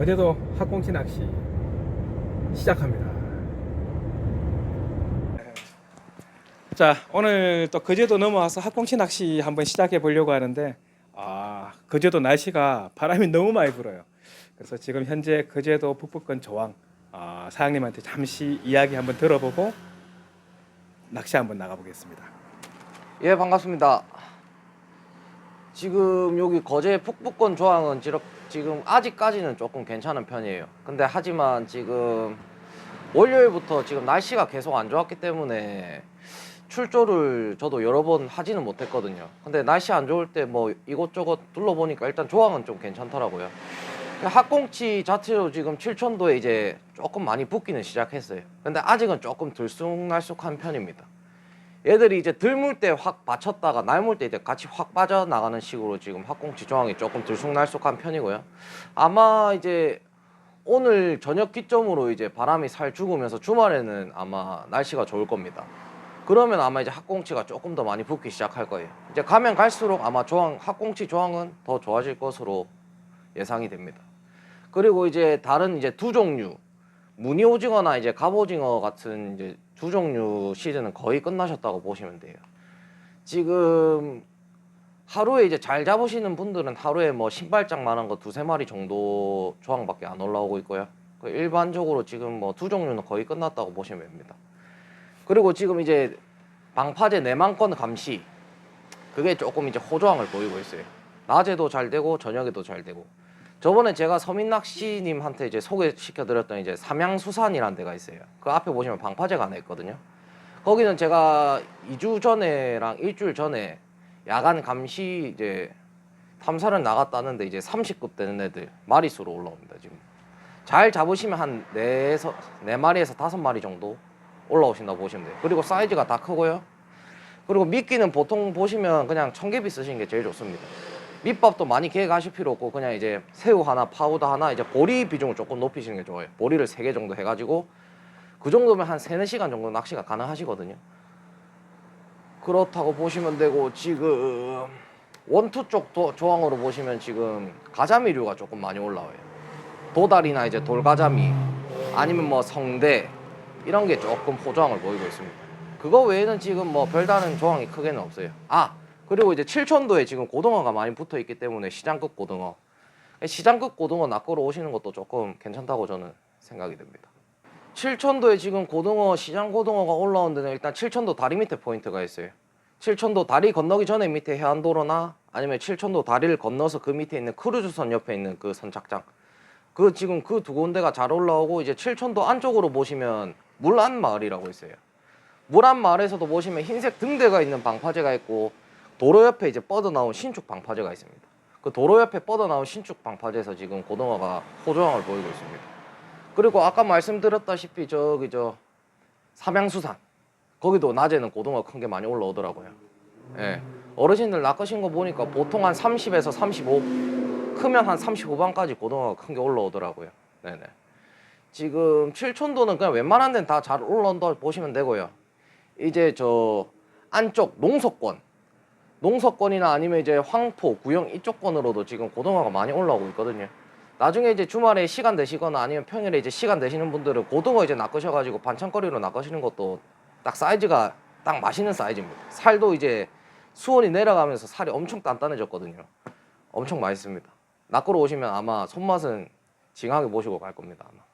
그래도 학꽁치 낚시 시작합니다. 자, 오늘 또 거제도 넘어와서 학꽁치 낚시 한번 시작해 보려고 하는데 아, 거제도 날씨가 바람이 너무 많이 불어요. 그래서 지금 현재 거제도 북부권 조항 아, 사장님한테 잠시 이야기 한번 들어보고 낚시 한번 나가보겠습니다. 예 반갑습니다. 지금 여기 거제 북부권 조항은 지금- 지금 아직까지는 조금 괜찮은 편이에요. 근데 하지만 지금 월요일부터 지금 날씨가 계속 안 좋았기 때문에 출조를 저도 여러 번 하지는 못했거든요. 근데 날씨 안 좋을 때 뭐 이곳저곳 둘러보니까 일단 조항은 좀 괜찮더라고요. 학꽁치 자체로 지금 칠천도에 이제 조금 많이 붙기는 시작했어요. 근데 아직은 조금 들쑥날쑥한 편입니다. 얘들이 이제 들물 때 확 받쳤다가 날물 때 이제 같이 확 빠져나가는 식으로 지금 학꽁치 조항이 조금 들쑥날쑥한 편이고요. 아마 이제 오늘 저녁 기점으로 이제 바람이 살 죽으면서 주말에는 아마 날씨가 좋을 겁니다. 그러면 아마 이제 학꽁치가 조금 더 많이 붙기 시작할 거예요. 이제 가면 갈수록 아마 조항 학꽁치 조항은 더 좋아질 것으로 예상이 됩니다. 그리고 이제 다른 이제 두 종류 무늬 오징어나 이제 갑오징어 같은 이제 두 종류 시즌은 거의 끝나셨다고 보시면 돼요. 지금 하루에 이제 잘 잡으시는 분들은 하루에 뭐 신발장 만한 거 두세 마리 정도 조항밖에 안 올라오고 있고요. 그 일반적으로 지금 뭐 두 종류는 거의 끝났다고 보시면 됩니다. 그리고 지금 이제 방파제 내만권 감시 그게 조금 이제 호조항을 보이고 있어요. 낮에도 잘 되고 저녁에도 잘 되고. 저번에 제가 서민낚시님한테 이제 소개시켜드렸던 이제 삼양수산이라는 데가 있어요. 그 앞에 보시면 방파제가 하나 있거든요. 거기는 제가 2주 전에랑 일주일 전에 야간 감시 이제 탐사를 나갔다는데 이제 30급 되는 애들 마리수로 올라옵니다 지금. 잘 잡으시면 한 네에서 네 마리에서 다섯 마리 정도 올라오신다고 보시면 돼요. 그리고 사이즈가 다 크고요. 그리고 미끼는 보통 보시면 그냥 청개비 쓰시는 게 제일 좋습니다. 밑밥도 많이 계획하실 필요 없고 그냥 이제 새우 하나, 파우더 하나, 이제 보리 비중을 조금 높이시는 게 좋아요. 보리를 세 개 정도 해가지고 그 정도면 한 세네 시간 정도 낚시가 가능하시거든요. 그렇다고 보시면 되고 지금 원투 쪽 도- 조항으로 보시면 지금 가자미류가 조금 많이 올라와요. 도다리나 이제 돌가자미 아니면 뭐 성대 이런 게 조금 호조항을 보이고 있습니다. 그거 외에는 지금 뭐 별다른 조항이 크게는 없어요. 아 그리고 이제 칠천도에 지금 고등어가 많이 붙어 있기 때문에 시장급 고등어 시장급 고등어 낚으러 오시는 것도 조금 괜찮다고 저는 생각이 됩니다. 칠천도에 지금 고등어 시장 고등어가 올라온 데는 일단 칠천도 다리 밑에 포인트가 있어요. 칠천도 다리 건너기 전에 밑에 해안도로나 아니면 칠천도 다리를 건너서 그 밑에 있는 크루즈선 옆에 있는 그 선착장 그 지금 그 두 군데가 잘 올라오고 이제 칠천도 안쪽으로 보시면 물안 마을이라고 있어요. 물안 마을에서도 보시면 흰색 등대가 있는 방파제가 있고 도로 옆에 이제 뻗어 나온 신축 방파제가 있습니다. 그 도로 옆에 뻗어 나온 신축 방파제에서 지금 고등어가 호조항을 보이고 있습니다. 그리고 아까 말씀드렸다시피 저기 저 삼양수산 거기도 낮에는 고등어 큰 게 많이 올라오더라고요. 예. 어르신들 낚으신 거 보니까 보통 한 30에서 35 크면 한 35반까지 고등어가 큰 게 올라오더라고요. 네네. 지금 칠촌도는 그냥 웬만한 데는 다 잘 올라온다 보시면 되고요. 이제 저 안쪽 농서권 농서권이나 아니면 이제 황포, 구영 이쪽 권으로도 지금 고등어가 많이 올라오고 있거든요. 나중에 이제 주말에 시간 되시거나 아니면 평일에 이제 시간 되시는 분들은 고등어 이제 낚으셔가지고 반찬거리로 낚으시는 것도 딱 사이즈가 딱 맛있는 사이즈입니다. 살도 이제 수온이 내려가면서 살이 엄청 단단해졌거든요. 엄청 맛있습니다. 낚으러 오시면 아마 손맛은 징하게 보시고 갈 겁니다. 아마. 네.